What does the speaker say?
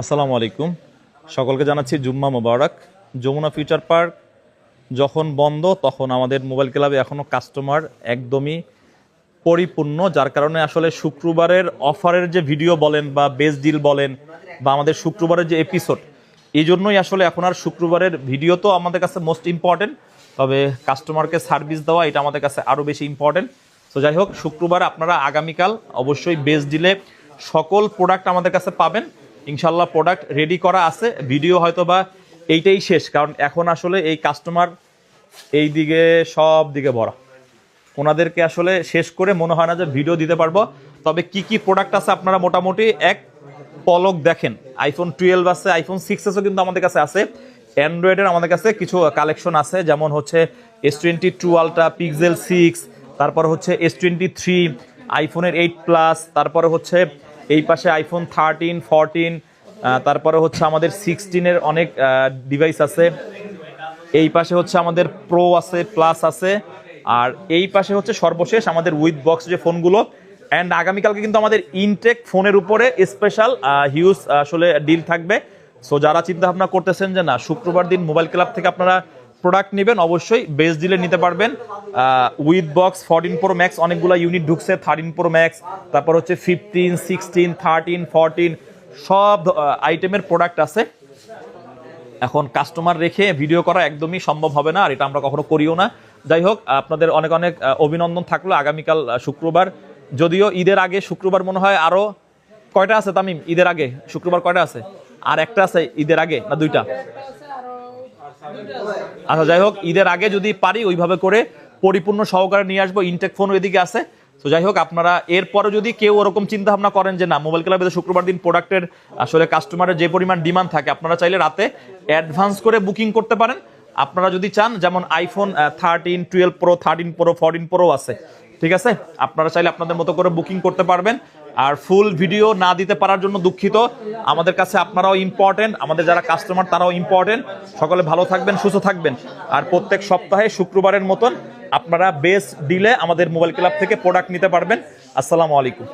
আসসালামু আলাইকুম। সকলকে জানাচ্ছি জুম্মা মোবারক। যমুনা ফিউচার পার্ক যখন বন্ধ, তখন আমাদের মোবাইল ক্লাবে এখনও কাস্টমার একদমই পরিপূর্ণ, যার কারণে আসলে শুক্রবারের অফারের যে ভিডিও বলেন বা বেস্ট ডিল বলেন বা আমাদের শুক্রবারের যে এপিসোড এই জন্যই আসলে এখন আর শুক্রবারের ভিডিও তো আমাদের কাছে মোস্ট ইম্পর্টেন্ট তবে কাস্টমারকে সার্ভিস দেওয়া এটা আমাদের কাছে আরও বেশি ইম্পর্টেন্ট তো যাই হোক, শুক্রবার আপনারা আগামীকাল অবশ্যই বেস্ট ডিলে সকল প্রোডাক্ট আমাদের কাছে পাবেন। ইনশাল্লাহ প্রোডাক্ট রেডি করা আছে। ভিডিও হয়তো বা এইটাই শেষ, কারণ এখন আসলে এই কাস্টমার এই দিকে, সব দিকে ভরা। ওনাদেরকে আসলে শেষ করে মনে হয় না যে ভিডিও দিতে পারব। তবে কি কি প্রোডাক্ট আছে আপনারা মোটামুটি? এক, পলক দেখেন। আইফোন টুয়েলভ আছে আইফোন সিক্স এসও কিন্তু আমাদের কাছে আছে। অ্যান্ড্রয়েডের আমাদের কাছে কিছু কালেকশন আছে, যেমন হচ্ছে S twenty two ultra pixel six তারপর হচ্ছে এস টোয়েন্টি থ্রি আইফোনের এইট প্লাস তারপরে হচ্ছে এই পাশে আইফোন থার্টিন ফোরটিন তারপরে হচ্ছে আমাদের সিক্সটিনের অনেক ডিভাইস আছে। এই পাশে হচ্ছে আমাদের প্রো আছে প্লাস আছে। আর এই পাশে হচ্ছে সর্বশেষ আমাদের উইথ বক্স যে ফোনগুলো। অ্যান্ড আগামীকালকে কিন্তু আমাদের ইনটেক ফোনের উপরে স্পেশাল হিউজ আসলে ডিল থাকবে। সো যারা চিন্তা ভাবনা করতেছেন যে না, শুক্রবার দিন মোবাইল ক্লাব থেকে আপনারা প্রোডাক্ট নেবেন, অবশ্যই বেস্ট ডিলে নিতে পারবেন। With box fourteen pro max অনেকগুলো ইউনিট ঢুকছে থার্টিন প্রো ম্যাক্স তারপর হচ্ছে ফিফটিন সিক্সটিন থার্টিন ফোরটিন সব আইটেমের প্রোডাক্ট আছে। এখন কাস্টমার রেখে ভিডিও করা একদমই সম্ভব হবে না, আর এটা আমরা কখনো করিও না। যাই হোক, আপনাদের অনেক অনেক অভিনন্দন থাকল আগামীকাল শুক্রবার। যদিও ঈদের আগে শুক্রবার মনে হয় আরও কয়টা আছে তামিম? ঈদের আগে, শুক্রবার কয়টা আছে? আর একটা আছে ঈদের আগে, না দুইটা? আচ্ছা যাই হোক, ঈদের আগে যদি পারি, ওইভাবে করে পরিপূর্ণ সহকারে নিয়ে আসব। ইনটেক ফোন এদিকে আছে। তো যাই হোক, আপনারা এরপরে যদি কেউ ওরকম চিন্তা ভাবনা করেন যে না, মোবাইল ক্লাবে শুক্রবার দিন প্রোডাক্টের আসলে কাস্টমারের যে পরিমাণ ডিমান্ড থাকে, আপনারা চাইলে রাতে অ্যাডভান্স করে বুকিং করতে পারেন। আপনারা যদি চান, যেমন iPhone thirteen twelve pro thirteen pro fourteen pro আছে ঠিক আছে? আপনারা চাইলে আপনাদের মতো করে বুকিং করতে পারবেন। আর ফুল ভিডিও না দিতে পারার জন্য দুঃখিত। আমাদের কাছে আপনারাও ইম্পর্টেন্ট আমাদের যারা কাস্টমার তারাও ইম্পর্টেন্ট সকলে ভালো থাকবেন, সুস্থ থাকবেন। আর প্রত্যেক সপ্তাহে, শুক্রবারের মতন আপনারা বেস্ট ডিলে আমাদের মোবাইল ক্লাব থেকে প্রোডাক্ট নিতে পারবেন। আসসালামু আলাইকুম।